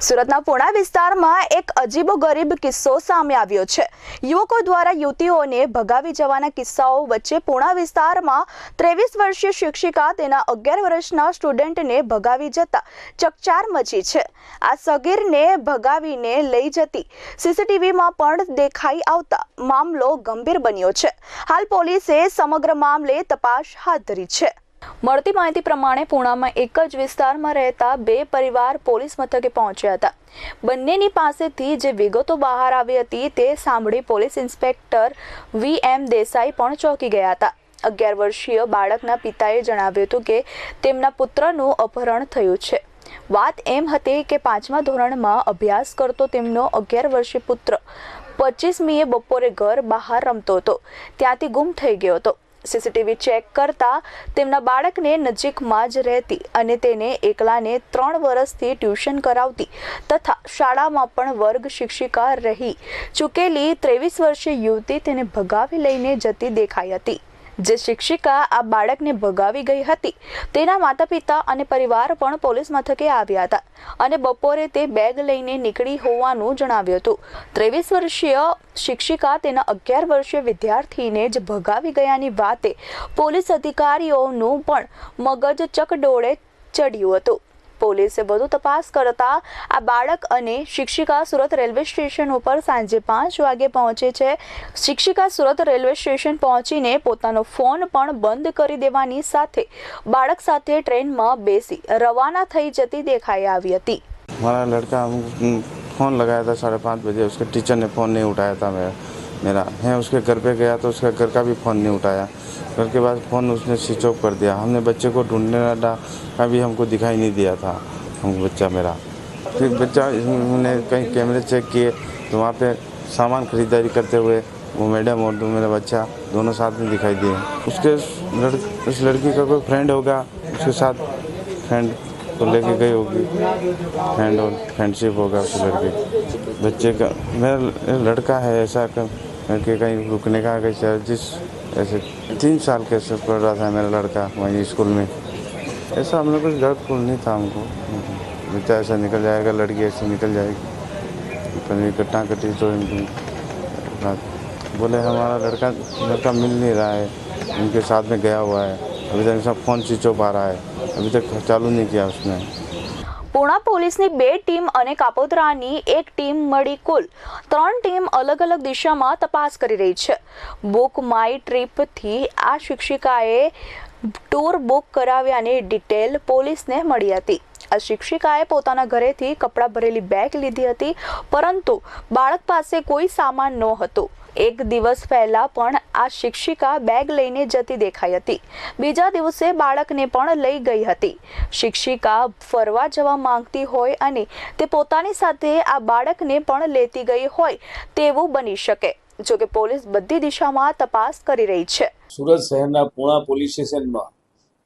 સુરતના પુણા વિસ્તારમાં એક અજીબો ગરીબ કિસ્સો સામે આવ્યો છે. યુવકો દ્વારા યુવતીઓને ભગાવી જવાના કિસ્સાઓ વચ્ચે પુણા વિસ્તારમાં ત્રેવીસ વર્ષીય શિક્ષિકા તેના અગિયાર વર્ષના સ્ટુડન્ટને ભગાવી જતા ચકચાર મચી છે. આ સગીરને ભગાવીને લઈ જતી સીસીટીવીમાં પણ દેખાઈ આવતા મામલો ગંભીર બન્યો છે. હાલ પોલીસે સમગ્ર મામલે તપાસ હાથ ધરી છે. મળતી માહિતી પ્રમાણે પુણામાં એક જ વિસ્તારમાં રહેતા બે પરિવાર પોલીસ મથકે પહોંચ્યા હતા. બંનેની પાસેથી જે વિગતો બહાર આવી હતી તે સાંભળી police inspector V M Desai પણ ચોંકી ગયા હતા. અગિયાર વર્ષીય બાળકના પિતાએ જણાવ્યું હતું કે તેમના પુત્રનું અપહરણ થયું છે. વાત એમ હતી કે પાંચમા ધોરણમાં અભ્યાસ કરતો તેમનો અગિયાર વર્ષીય પુત્ર પચીસમીએ બપોરે ઘર બહાર રમતો હતો. ત્યાંથી ગુમ થઈ ગયો હતો. સીસીટીવી ચેક કરતા તેમના બાળકને નજીકમાં જ રહેતી અને તેને એકલાને ત્રણ વર્ષથી ટ્યુશન કરાવતી તથા શાળામાં પણ વર્ગ શિક્ષિકા રહી. ચૂકેલી ત્રેવીસ વર્ષીય યુવતી તેને ભગાવી લઈને જતી દેખાઈ હતી. જે શિક્ષિકા આ બાળકને ભગાવી ગઈ હતી, તેના માતા પિતા અને પરિવાર પણ પોલીસ મથકે આવ્યા હતા અને બપોરે તે બેગ લઈને નીકળી હોવાનું જણાવ્યું હતું. ત્રેવીસ વર્ષીય શિક્ષિકા તેના અગિયાર વર્ષીય વિદ્યાર્થીને જ ભગાવી ગયાની વાતે પોલીસ અધિકારીઓનું પણ મગજ ચકડોળે ચડ્યું હતું. પોલીસે વધુ તપાસ કરતા આ બાળક અને શિક્ષિકા સુરત રેલવે સ્ટેશન ઉપર સાંજે પાંચ વાગે પહોંચે છે શિક્ષિકા સુરત રેલવે સ્ટેશન પહોંચીને પોતાનો ફોન પણ બંધ કરી દેવાની સાથે બાળક સાથે ટ્રેનમાં બેસી રવાના થઈ જતી દેખાઈ આવી હતી हमारा लड़का हम फ़ोन लगाया था साढ़े पाँच बजे उसके टीचर ने फ़ोन नहीं उठाया था मेरा मेरा। मैं उसके घर पे गया तो उसका घर का भी फ़ोन नहीं उठाया। घर के बाद फ़ोन उसने स्विच ऑफ़ कर दिया। हमने बच्चे को ढूँढने लगा कभी हमको दिखाई नहीं दिया था हम बच्चा मेरा। फिर बच्चा हमने कहीं कैमरे चेक किए तो वहाँ पे सामान खरीदारी करते हुए वो मैडम और मेरा बच्चा दोनों साथ में दिखाई दिए। उसके लड़, उस लड़की का कोई फ्रेंड होगा उसके साथ फ्रेंड को लेके गई होगी। फ्रेंड और फ्रेंडशिप होगा उस लड़के। बच्चे का मेरा लड़का है ऐसा कर लड़के कहीं रुकने का कहीं जिस, ऐसे तीन साल के से पढ़ रहा था मेरा लड़का वहीं स्कूल में। ऐसा हम लोग कुछ डर फूल नहीं था हमको। बच्चा ऐसा निकल जाएगा, लड़की ऐसे निकल जाएगी। कभी कट्टा कटी तो बोले, हमारा लड़का लड़का मिल नहीं रहा है। उनके साथ में गया हुआ है। अभी तक सब फ़ोन स्विच आ रहा है। अभी तक चालू नहीं किया उसने। પુણા પોલીસની બે ટીમ અને કાપોદ્રાની એક ટીમ મળી કુલ ત્રણ ટીમ અલગ અલગ દિશામાં તપાસ કરી રહી છે. બુક માય ટ્રીપથી આ શિક્ષિકાએ ટૂર બુક કરાવ્યાની ડિટેલ પોલીસને મળી હતી. આ શિક્ષિકાએ પોતાના ઘરેથી કપડાં ભરેલી બેગ લીધી હતી, પરંતુ બાળક પાસે કોઈ સામાન ન હતો એક દિવસ પહેલા પણ આ શિક્ષિકા બેગ લઈને જતી દેખાઈ હતી. બીજા દિવસે બાળકને પણ લઈ ગઈ હતી. શિક્ષિકા ફરવા જવા માંગતી હોય અને તે પોતાની સાથે આ બાળકને પણ લેતી ગઈ હોય તેવું બની શકે. જોકે પોલીસ બધી દિશામાં તપાસ કરી રહી છે. સુરત શહેરના પૂણા પોલીસ સ્ટેશનમાં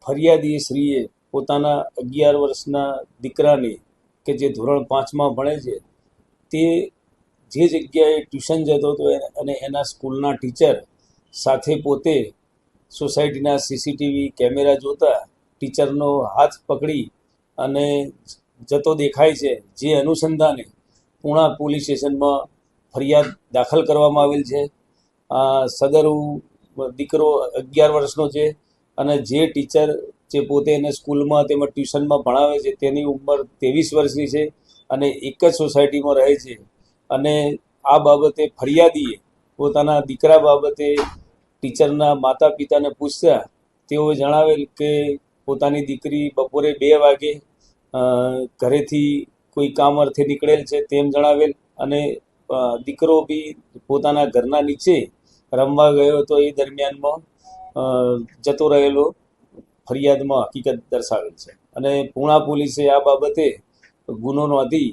ફરિયાદી શ્રીએ પોતાના અગિયાર વર્ષના દીકરાને, કે જે ધોરણ પાંચમાં ભણે છે, તે જે જગ્યાએ ટ્યુશન જતો હતો અને એના સ્કૂલના ટીચર સાથે પોતે સોસાયટીના સીસીટીવી કેમેરા જોતા ટીચરનો હાથ પકડી અને જતો દેખાય છે, જે અનુસંધાને પૂણા પોલીસ સ્ટેશનમાં ફરિયાદ દાખલ કરવામાં આવેલ છે. સદરુ દીકરો અગિયાર વર્ષનો છે અને જે ટીચર જે પોતે એને સ્કૂલમાં તેમજ ટ્યુશનમાં ભણાવે છે, તેની ઉંમર ત્રેવીસ વર્ષની છે અને એક જ સોસાયટીમાં રહે છે. અને આ બાબતે ફરિયાદીએ પોતાના દીકરા બાબતે ટીચરના માતા પિતાને પૂછ્યા. તેઓએ જણાવેલ કે પોતાની દીકરી બપોરે બે વાગે ઘરેથી કોઈ કામ અર્થે નીકળેલ છે તેમ જણાવેલ અને દીકરો બી પોતાના ઘરના નીચે રમવા ગયો હતો એ દરમિયાનમાં જતો રહેલો. ફરિયાદમાં હકીકત દર્શાવેલ છે. અને પૂણા પોલીસે આ બાબતે ગુનો નોંધી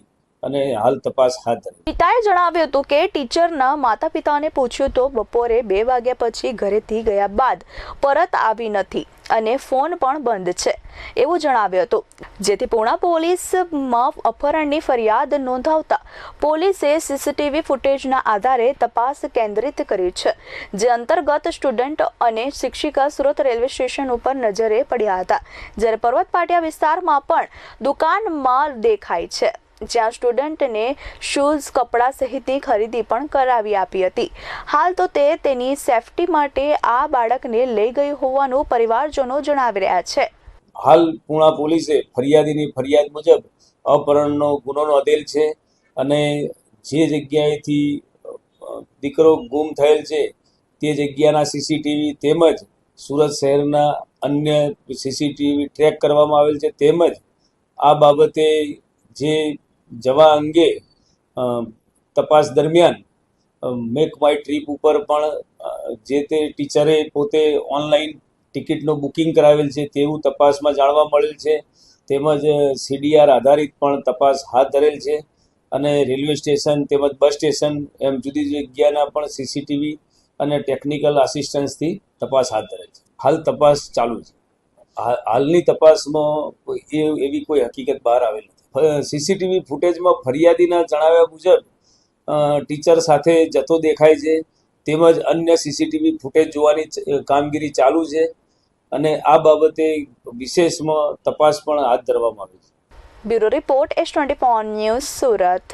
અને હાલ તપાસ હાથ ધરી. પિતાએ જણાવ્યું હતું કે ટીચરના માતા પિતાને પૂછ્યું તો બપોરે બે વાગ્યા પછી ઘરેથી ગયા બાદ પરત આવી નથી અને ફોન પણ બંધ છે. એવું જણાવ્યું હતું. જેથી પૂણા પોલીસમાં અપહરણની ફરિયાદ નોંધાવતા પોલીસે સીસીટીવી ફૂટેજના આધારે તપાસ કેન્દ્રિત કરી છે, જે અંતર્ગત સ્ટુડન્ટ અને શિક્ષિકા સુરત રેલવે સ્ટેશન ઉપર નજરે પડ્યા હતા. જ્યારે પર્વત પાટિયા વિસ્તારમાં પણ દુકાનમાં દેખાય છે. જ્યાં સ્ટુડન્ટને શૂઝ, કપડાં સહિતની ખરીદી પણ કરાવી આપી હતી. હાલ તો તે તેની સેફટી માટે આ બાળકને લઈ ગઈ હોવાનું પરિવારજનો જણાવી રહ્યા છે. હાલ પૂણા પોલીસે ફરિયાદીની ફરિયાદ મુજબ અપહરણનો ગુનો નોંધેલ છે અને જે જગ્યાએથી દીકરો ગુમ થયેલ છે તે જગ્યાના સીસીટીવી તેમજ સુરત શહેરના અન્ય સીસીટીવી ટ્રેક કરવામાં આવેલ છે તેમજ આ બાબતે જે જવા અંગે તપાસ દરમિયાન મેક માય ટ્રીપ ઉપર પણ જે તે ટીચરે પોતે ઓનલાઈન ટિકિટનું બુકિંગ કરાવેલ છે તેવું તપાસમાં જાણવા મળેલ છે. તેમજ સીડીઆર આધારિત પણ તપાસ હાથ ધરેલ છે. અને રેલવે સ્ટેશન તેમજ બસ સ્ટેશન એમ જુદી જુદી જગ્યાના પણ સીસીટીવી અને ટેકનિકલ આસિસ્ટન્સથી તપાસ હાથ ધરેલ છે. હાલ તપાસ ચાલુ છે. હાલની તપાસમાં એ- એવી કોઈ હકીકત બહાર આવેલ નથી. સીસીટીવી ફૂટેજમાં ફરિયાદીના જણાવ્યા મુજબ ટીચર સાથે જતો દેખાય છે, તેમજ અન્ય સીસીટીવી ફૂટેજ જોવાની કામગીરી ચાલુ છે અને આ બાબતે વિશેષમાં તપાસ પણ હાથ ધરવામાં આવી છે. Bureau report S twenty news Surat.